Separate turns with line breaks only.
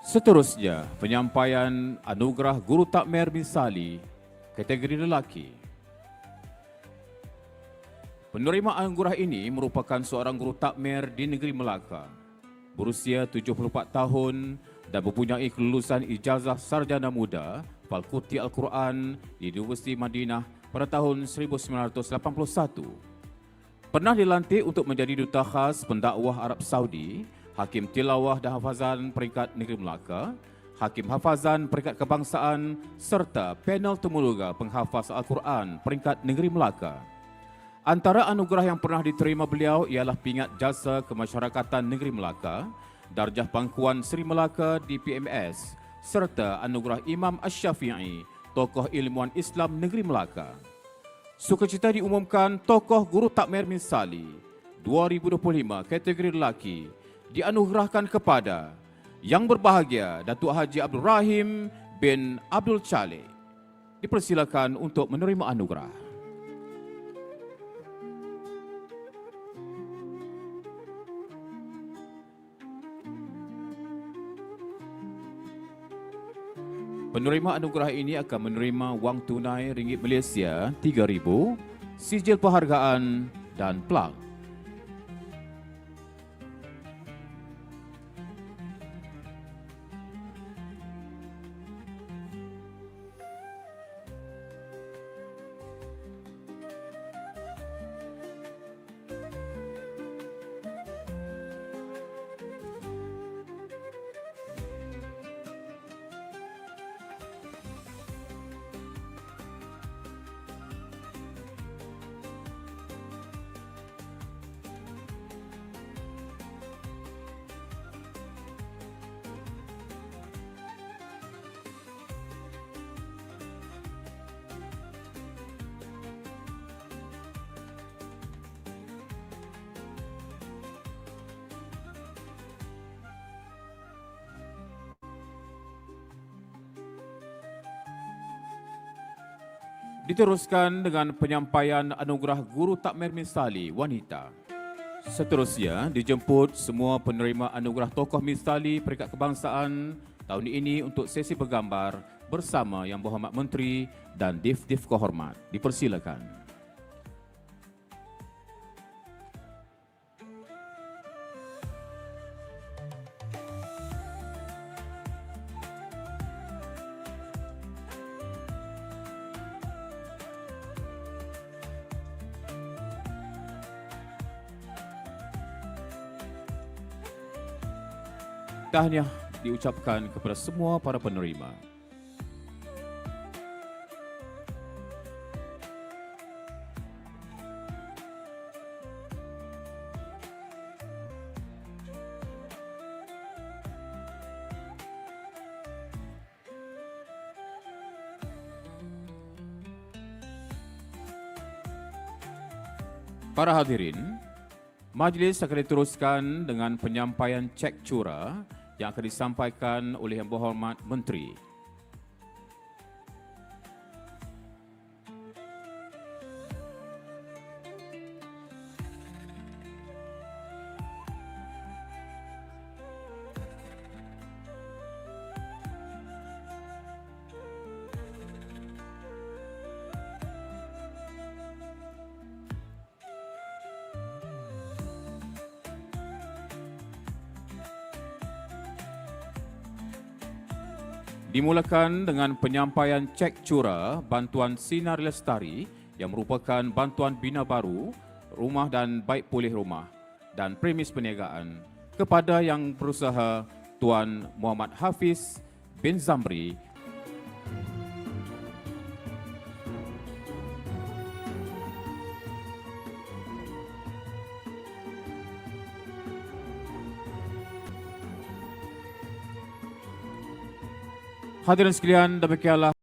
Seterusnya, penyampaian anugerah Guru Takmer Misali kategori lelaki. Penerima anugerah ini merupakan seorang guru takmer di negeri Melaka. Berusia 74 tahun dan mempunyai kelulusan ijazah sarjana muda Fakulti Al-Quran di Universiti Madinah pada tahun 1981. Pernah dilantik untuk menjadi duta khas pendakwah Arab Saudi, Hakim Tilawah dan Hafazan Peringkat Negeri Melaka, Hakim Hafazan Peringkat Kebangsaan serta panel temuluga penghafaz Al-Quran Peringkat Negeri Melaka. Antara anugerah yang pernah diterima beliau ialah pingat jasa kemasyarakatan Negeri Melaka, darjah pangkuan Seri Melaka di PMS serta anugerah Imam Ash-Syafi'i, tokoh ilmuwan Islam Negeri Melaka. Sukacita diumumkan tokoh guru takmer Misali 2025 kategori lelaki dianugerahkan kepada yang berbahagia Datuk Haji Abdul Rahim bin Abdul Chalik. Dipersilakan untuk menerima anugerah. Penerima anugerah ini akan menerima wang tunai ringgit Malaysia RM3,000, sijil penghargaan dan plak. Diteruskan dengan penyampaian anugerah Guru Takmer Misali Wanita. Seterusnya dijemput semua penerima anugerah tokoh Misali Peringkat Kebangsaan tahun ini untuk sesi bergambar bersama Yang Berhormat Menteri dan Div-Div Kehormat. Dipersilakan. Tahniah diucapkan kepada semua para penerima. Para hadirin, majlis akan diteruskan dengan penyampaian cek cura yang akan disampaikan oleh Yang Berhormat Menteri. Dimulakan dengan penyampaian cek cura bantuan Sinar Lestari yang merupakan bantuan bina baru, rumah dan baik pulih rumah dan premis perniagaan kepada yang berusaha Tuan Muhammad Hafiz bin Zamri Hadirin sekalian, demikianlah